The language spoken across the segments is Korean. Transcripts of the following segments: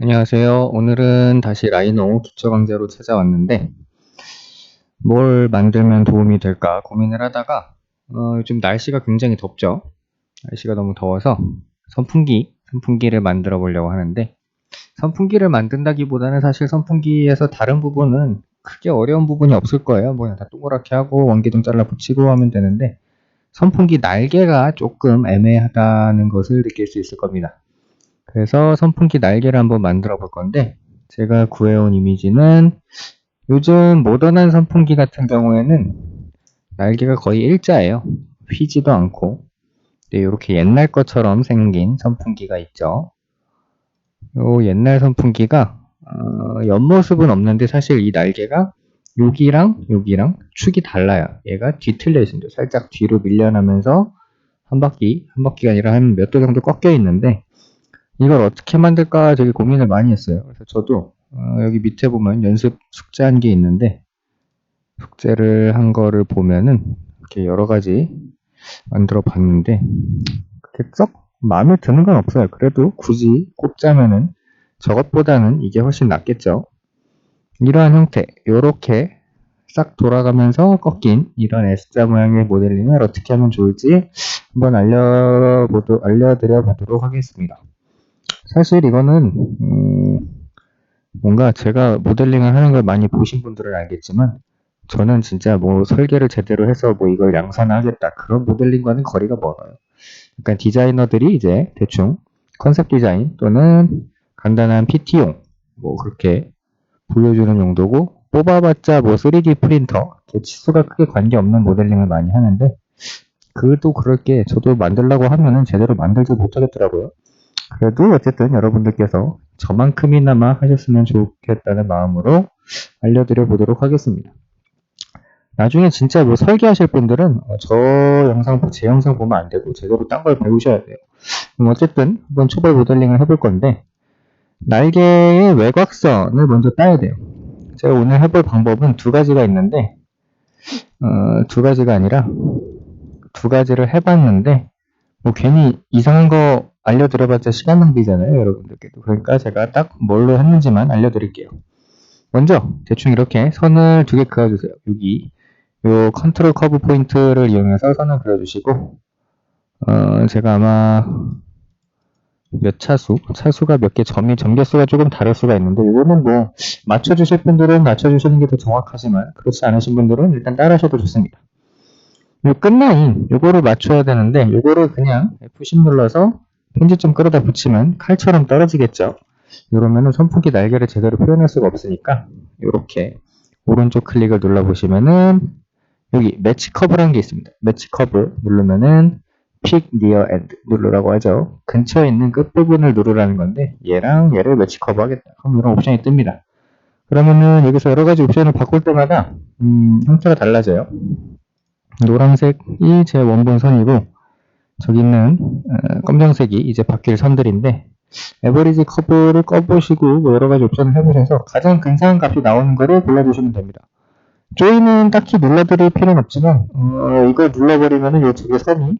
안녕하세요. 오늘은 다시 라이노 기초 강좌로 찾아왔는데 뭘 만들면 도움이 될까 고민을 하다가 어, 요즘 날씨가 굉장히 덥죠. 날씨가 너무 더워서 선풍기, 선풍기를 만들어 보려고 하는데 선풍기를 만든다기보다는 사실 선풍기에서 다른 부분은 크게 어려운 부분이 없을 거예요. 뭐 그냥 다 동그랗게 하고 원기둥 잘라 붙이고 하면 되는데 선풍기 날개가 조금 애매하다는 것을 느낄 수 있을 겁니다. 그래서 선풍기 날개를 한번 만들어 볼 건데 제가 구해온 이미지는 요즘 모던한 선풍기 같은 경우에는 날개가 거의 일자예요. 휘지도 않고 이렇게 옛날 것처럼 생긴 선풍기가 있죠. 요 옛날 선풍기가 어, 옆모습은 없는데 사실 이 날개가 여기랑 여기랑 축이 달라요. 얘가 뒤틀려 있습니다. 살짝 뒤로 밀려나면서 한 바퀴, 한 바퀴가 아니라 한 몇 도 정도 꺾여 있는데 이걸 어떻게 만들까 되게 고민을 많이 했어요. 그래서 저도 어, 여기 밑에 보면 연습 숙제한 게 있는데 숙제를 한 거를 보면은 이렇게 여러 가지 만들어 봤는데 그렇게 썩 마음에 드는 건 없어요. 그래도 굳이 꼽자면은 저것보다는 이게 훨씬 낫겠죠. 이러한 형태, 이렇게 싹 돌아가면서 꺾인 이런 S자 모양의 모델링을 어떻게 하면 좋을지 한번 알려보도, 알려드려 보도록 하겠습니다. 사실 이거는 음, 뭔가 제가 모델링을 하는 걸 많이 보신 분들은 알겠지만 저는 진짜 뭐 설계를 제대로 해서 뭐 이걸 양산하겠다 그런 모델링과는 거리가 멀어요. 그러니까 디자이너들이 이제 대충 컨셉 디자인 또는 간단한 PT용 뭐 그렇게 보여주는 용도고 뽑아봤자 뭐 3D 프린터 치수가 크게 관계없는 모델링을 많이 하는데 그도 그럴 게 저도 만들라고 하면은 제대로 만들지 못하겠더라고요. 그래도 어쨌든 여러분들께서 저만큼이나마 하셨으면 좋겠다는 마음으로 알려드려 보도록 하겠습니다. 나중에 진짜 뭐 설계하실 분들은 어, 저 영상, 제 영상 보면 안 되고 제대로 딴 걸 배우셔야 돼요. 어쨌든 한번 초벌 모델링을 해볼 건데 날개의 외곽선을 먼저 따야 돼요. 제가 오늘 해볼 방법은 두 가지가 있는데 어, 두 가지가 아니라 두 가지를 해봤는데 뭐 괜히 이상한 거 알려드려봤자 시간 낭비잖아요, 여러분들께도. 그러니까 제가 딱 뭘로 했는지만 알려드릴게요. 먼저 대충 이렇게 선을 두 개 그어주세요. 여기 요 컨트롤 커브 포인트를 이용해서 선을 그려주시고 어, 제가 아마 몇 차수, 차수가 몇 개 점이 점개수가 조금 다를 수가 있는데 이거는 뭐 맞춰주실 분들은 맞춰주시는 게 더 정확하지만 그렇지 않으신 분들은 일단 따라하셔도 좋습니다. 요 끝라인 요거를 맞춰야 되는데 요거를 그냥 F10 눌러서 편지점 끌어다 붙이면 칼처럼 떨어지겠죠. 이러면은 선풍기 날개를 제대로 표현할 수가 없으니까 이렇게 오른쪽 클릭을 눌러보시면은 여기 매치 커브라는 게 있습니다. 매치 커브 누르면은 pick near end 누르라고 하죠. 근처에 있는 끝부분을 누르라는 건데 얘랑 얘를 매치 커브 하겠다. 그럼 이런 옵션이 뜹니다. 그러면은 여기서 여러 가지 옵션을 바꿀 때마다 음, 형태가 달라져요. 노란색이 제 원본 선이고 저기 있는 어, 검정색이 이제 바뀔 선들인데 에버리지 커브를 꺼보시고 뭐 여러 가지 옵션을 해보셔서 가장 근사한 값이 나오는 거를 골라주시면 됩니다. 조이는 딱히 눌러드릴 필요는 없지만 어, 이걸 눌러버리면 이쪽에 선이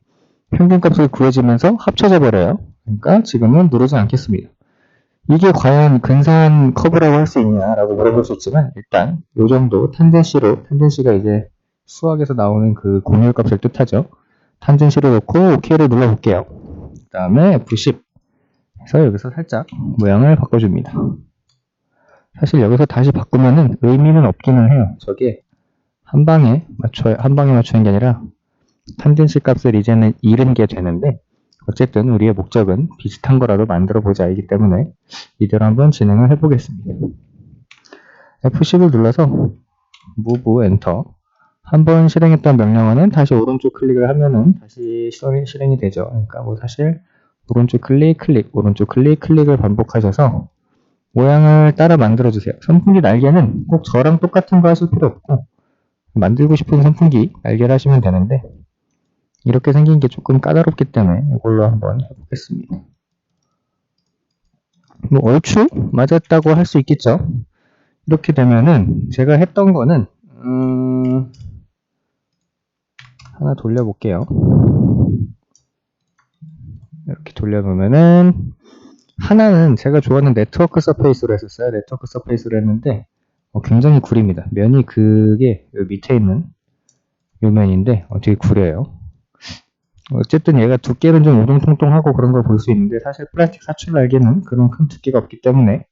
평균값을 구해지면서 합쳐져 버려요. 그러니까 지금은 누르지 않겠습니다. 이게 과연 근사한 커브라고 할 수 있냐라고 물어볼 수 있지만 일단 이 정도 탄젠시로 탄젠시가 이제 수학에서 나오는 그 공률값을 뜻하죠. 탄젠시로 놓고 OK를 눌러볼게요. 그 다음에 F10 해서 여기서 살짝 모양을 바꿔줍니다. 사실 여기서 다시 바꾸면은 의미는 없기는 해요. 저게 한 방에 맞춰 한 방에 맞추는 게 아니라 탄젠시 값을 이제는 잃은 게 되는데 어쨌든 우리의 목적은 비슷한 거라도 만들어 보자이기 때문에 이대로 한번 진행을 해보겠습니다. F10을 눌러서 move enter 한번 실행했던 명령어는 다시 오른쪽 클릭을 하면은 다시 실행이 되죠. 그러니까 뭐 사실 오른쪽 클릭, 클릭, 오른쪽 클릭, 클릭을 반복하셔서 모양을 따라 만들어 주세요. 선풍기 날개는 꼭 저랑 똑같은 거 하실 필요 없고 만들고 싶은 선풍기 날개를 하시면 되는데 이렇게 생긴 게 조금 까다롭기 때문에 이걸로 한번 해보겠습니다. 뭐 얼추 맞았다고 할 수 있겠죠. 이렇게 되면은 제가 했던 거는 음... 하나 돌려볼게요. 이렇게 돌려보면은 하나는 제가 좋아하는 네트워크 서페이스로 했었어요. 네트워크 서페이스로 했는데 어, 굉장히 구립니다. 면이 그게 요 밑에 있는 요 면인데 어, 되게 구려요. 어쨌든 얘가 두께는 좀 우동통통하고 그런 걸 볼 수 있는데 사실 플라스틱 사출 날개는 그런 큰 두께가 없기 때문에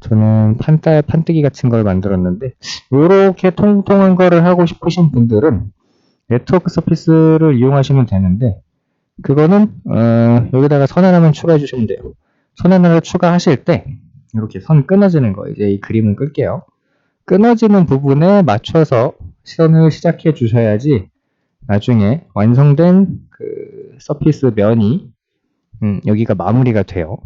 저는 판따 판뜨기 같은 걸 만들었는데 이렇게 통통한 거를 하고 싶으신 분들은 네트워크 서피스를 이용하시면 되는데 그거는 어, 여기다가 선 하나만 추가해 주시면 돼요. 선 하나를 추가하실 때 이렇게 선 끊어지는 거 이제 이 그림을 끌게요. 끊어지는 부분에 맞춰서 선을 시작해 주셔야지 나중에 완성된 그 서피스 면이 음, 여기가 마무리가 돼요.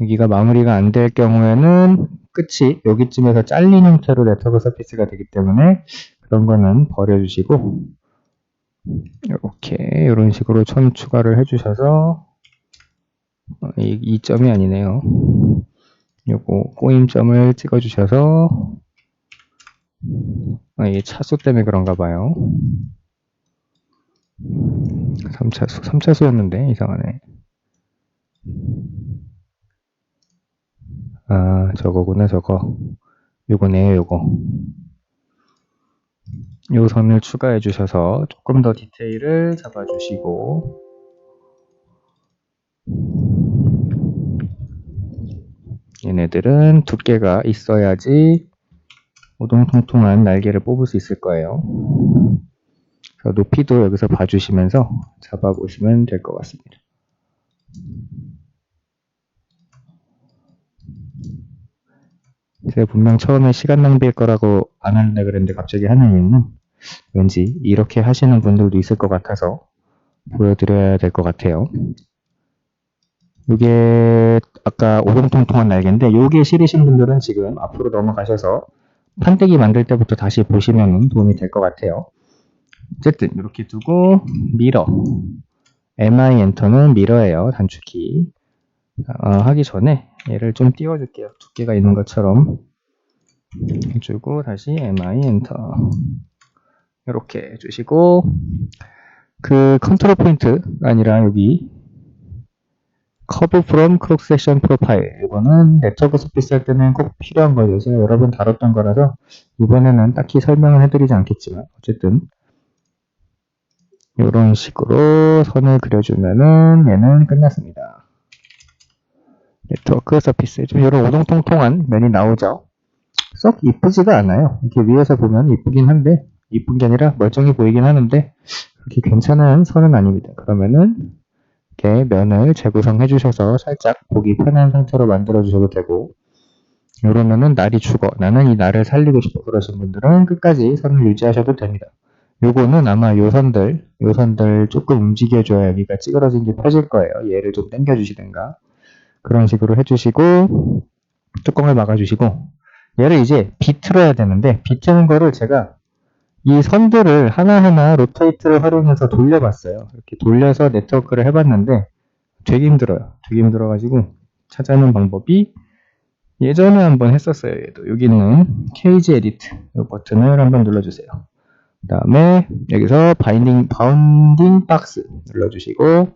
여기가 마무리가 안 될 경우에는 끝이 여기쯤에서 잘린 형태로 네트워크 서피스가 되기 때문에 그런 거는 버려주시고 이렇게 이런 식으로 천 추가를 해주셔서 어, 이, 이 점이 아니네요. 요거 꼬임점을 찍어주셔서 아, 이게 차수 때문에 그런가 봐요. 3차수, 3차수였는데 이상하네. 아, 저거구나, 저거. 요거네요, 요거. 요 선을 추가해 주셔서 조금 더 디테일을 잡아 주시고 얘네들은 두께가 있어야지 오동통통한 날개를 뽑을 수 있을 거예요. 높이도 여기서 봐주시면서 잡아보시면 될 것 같습니다. 제가 분명 처음에 시간 낭비일 거라고 안 할래 그랬는데 갑자기 하는 이유는 왠지 이렇게 하시는 분들도 있을 것 같아서 보여드려야 될 것 같아요. 이게 아까 오동통통한 날개인데 요게 싫으신 분들은 지금 앞으로 넘어가셔서 판때기 만들 때부터 다시 보시면 도움이 될 것 같아요. 어쨌든 이렇게 두고 미러 MI 엔터는 미러예요 단축키. 어, 하기 전에 얘를 좀 띄워줄게요. 두께가 있는 것처럼. 해주고 다시 MI 엔터 이렇게 해주시고 그 컨트롤 포인트 아니라 여기 커브 프롬 크록 세션 프로파일 이거는 네트워크 스피스 할 때는 꼭 필요한 거죠. 제가 여러 번 다뤘던 거라서 이번에는 딱히 설명을 해드리지 않겠지만 어쨌든 이런 식으로 선을 그려주면은 얘는 끝났습니다. 네트워크 서피스 좀 이런 오동통통한 면이 나오죠. 썩 이쁘지가 않아요. 이렇게 위에서 보면 이쁘긴 한데 이쁜 게 아니라 멀쩡해 보이긴 하는데 그렇게 괜찮은 선은 아닙니다. 그러면은 이렇게 면을 재구성해 주셔서 살짝 보기 편한 상태로 만들어 주셔도 되고 이러면은 날이 죽어 나는 이 날을 살리고 싶어 그러신 분들은 끝까지 선을 유지하셔도 됩니다. 요거는 아마 요 선들 요 선들 조금 움직여줘야 여기가 찌그러진 게 펴질 거예요. 얘를 좀 당겨 주시든가 그런 식으로 해주시고 뚜껑을 막아주시고 얘를 이제 비틀어야 되는데 비트는 거를 제가 이 선들을 하나하나 로테이트를 활용해서 돌려봤어요. 이렇게 돌려서 네트워크를 해봤는데 되게 힘들어요. 되게 힘들어가지고 찾아내는 방법이 예전에 한번 했었어요. 얘도 여기 있는 케이지 에디트 이 버튼을 한번 눌러주세요. 그 다음에 여기서 바인딩 바운딩 박스 눌러주시고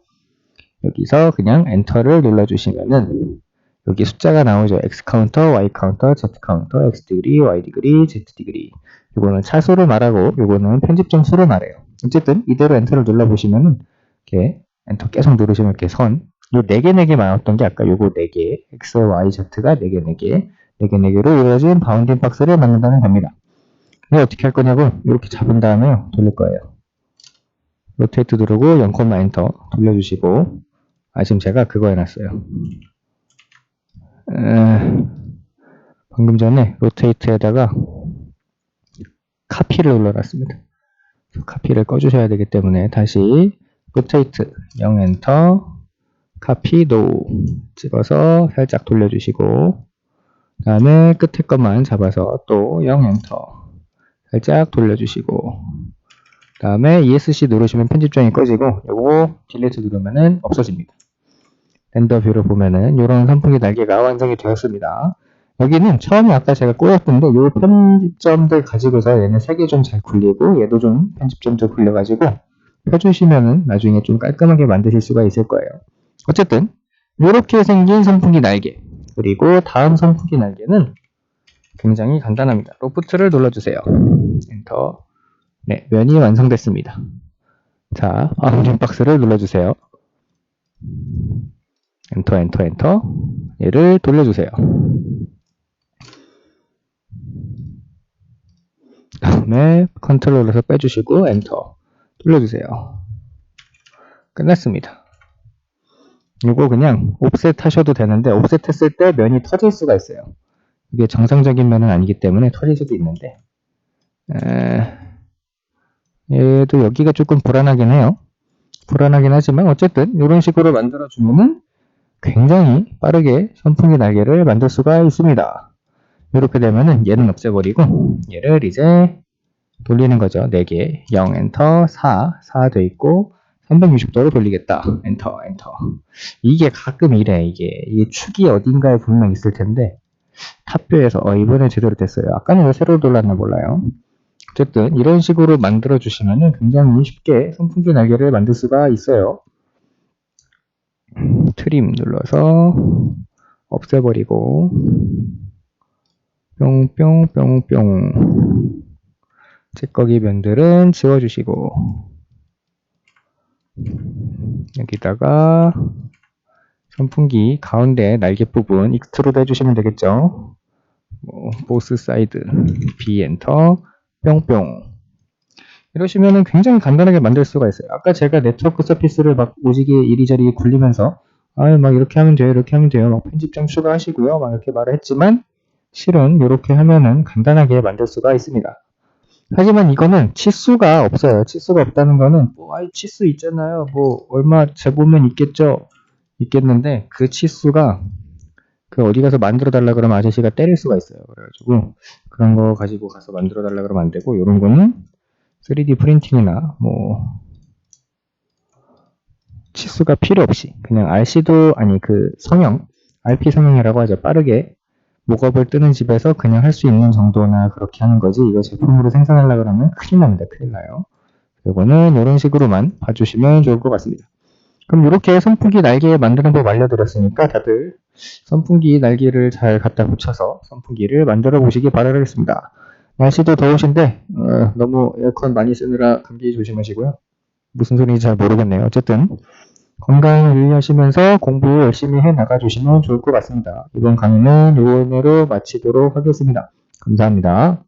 여기서 그냥 엔터를 눌러주시면은 여기 숫자가 나오죠. x 카운터, y 카운터, z 카운터, x 디그리, y 디그리, z 디그리. 이거는 차수를 말하고 이거는 편집 점 수를 말해요. 어쨌든 이대로 엔터를 눌러보시면은 이렇게 엔터 계속 누르시면 이렇게 선. 요 4개 4개 많았던 게 아까 요거 4개, x, y, z가 4개 4개, 4개 4개로 이루어진 바운딩 박스를 만든다는 겁니다. 이거 어떻게 할 거냐고 이렇게 잡은 다음에 돌릴 거예요. 로테이트 누르고 0, 엔터 돌려주시고 아 지금 제가 그거 해놨어요. 에, 방금 전에 로테이트에다가 카피를 눌러놨습니다. 카피를 꺼주셔야 되기 때문에 다시 로테이트 0 엔터 카피 노 찍어서 살짝 돌려주시고 그 다음에 끝에 것만 잡아서 또 0 엔터 살짝 돌려주시고 그 다음에 ESC 누르시면 편집장이 꺼지고 요거 딜리트 누르면은 없어집니다. 렌더 뷰를 보면은 이런 선풍기 날개가 완성이 되었습니다. 여기는 처음에 아까 제가 꼬였던데 이 편집점들 가지고서 얘는 색이 좀잘 굴리고 얘도 좀 편집점들 굴려가지고 펴주시면은 나중에 좀 깔끔하게 만드실 수가 있을 거예요. 어쨌든 이렇게 생긴 선풍기 날개. 그리고 다음 선풍기 날개는 굉장히 간단합니다. 로프트를 눌러주세요. 엔터. 네, 면이 완성됐습니다. 자, 아우린 박스를 눌러주세요. 엔터, 엔터, 엔터. 얘를 돌려주세요. 다음에 컨트롤에서 빼주시고 엔터 돌려주세요. 끝났습니다. 이거 그냥 옵셋 하셔도 되는데 옵셋 했을 때 면이 터질 수가 있어요. 이게 정상적인 면은 아니기 때문에 터질 수도 있는데 에, 얘도 여기가 조금 불안하긴 해요. 불안하긴 하지만 어쨌든 이런 식으로 만들어 주면은 굉장히 빠르게 선풍기 날개를 만들 수가 있습니다. 이렇게 되면은 얘는 없애버리고 얘를 이제 돌리는 거죠. 4개 0 엔터 4 4 돼 있고 360도로 돌리겠다. 엔터 엔터 이게 가끔 이래 이게 이 축이 어딘가에 분명 있을 텐데 탑뷰에서 어 이번에 제대로 됐어요. 아까는 왜 새로 돌렸나 몰라요. 어쨌든 이런 식으로 만들어 주시면은 굉장히 쉽게 선풍기 날개를 만들 수가 있어요. 트림 눌러서 없애버리고 뿅뿅뿅뿅. 찌꺼기 면들은 지워주시고. 여기다가 선풍기 가운데 날개 부분 익스트루드 해주시면 되겠죠. 뭐, 보스 사이드 B 엔터 뿅뿅. 이러시면은 굉장히 간단하게 만들 수가 있어요. 아까 제가 네트워크 서피스를 막 오지게 이리저리 굴리면서 아, 막 이렇게 하면 돼요, 이렇게 하면 돼요, 막 편집점 추가하시고요, 막 이렇게 말을 했지만 실은 이렇게 하면은 간단하게 만들 수가 있습니다. 하지만 이거는 치수가 없어요. 치수가 없다는 거는 뭐, 아이 치수 있잖아요. 뭐 얼마 재보면 있겠죠. 있겠는데 그 치수가 그 어디 가서 만들어 달라 그러면 아저씨가 때릴 수가 있어요. 그래가지고 그런 거 가지고 가서 만들어 달라 그러면 안 되고 이런 거는 3D 프린팅이나 뭐 치수가 필요 없이 그냥 RC도 아니 그 성형 RP 성형이라고 하죠. 빠르게 목업을 뜨는 집에서 그냥 할 수 있는 정도나 그렇게 하는 거지 이거 제품으로 생산하려고 그러면 큰일 납니다. 큰일 나요. 이거는 이런 식으로만 봐주시면 좋을 것 같습니다. 그럼 이렇게 선풍기 날개 만드는 법 알려드렸으니까 다들 선풍기 날개를 잘 갖다 붙여서 선풍기를 만들어 보시기 바라겠습니다. 날씨도 더우신데 어, 너무 에어컨 많이 쓰느라 감기 조심하시고요. 무슨 소리인지 잘 모르겠네요. 어쨌든 건강 유의하시면서 공부 열심히 해 나가주시면 좋을 것 같습니다. 이번 강의는 요번으로 마치도록 하겠습니다. 감사합니다.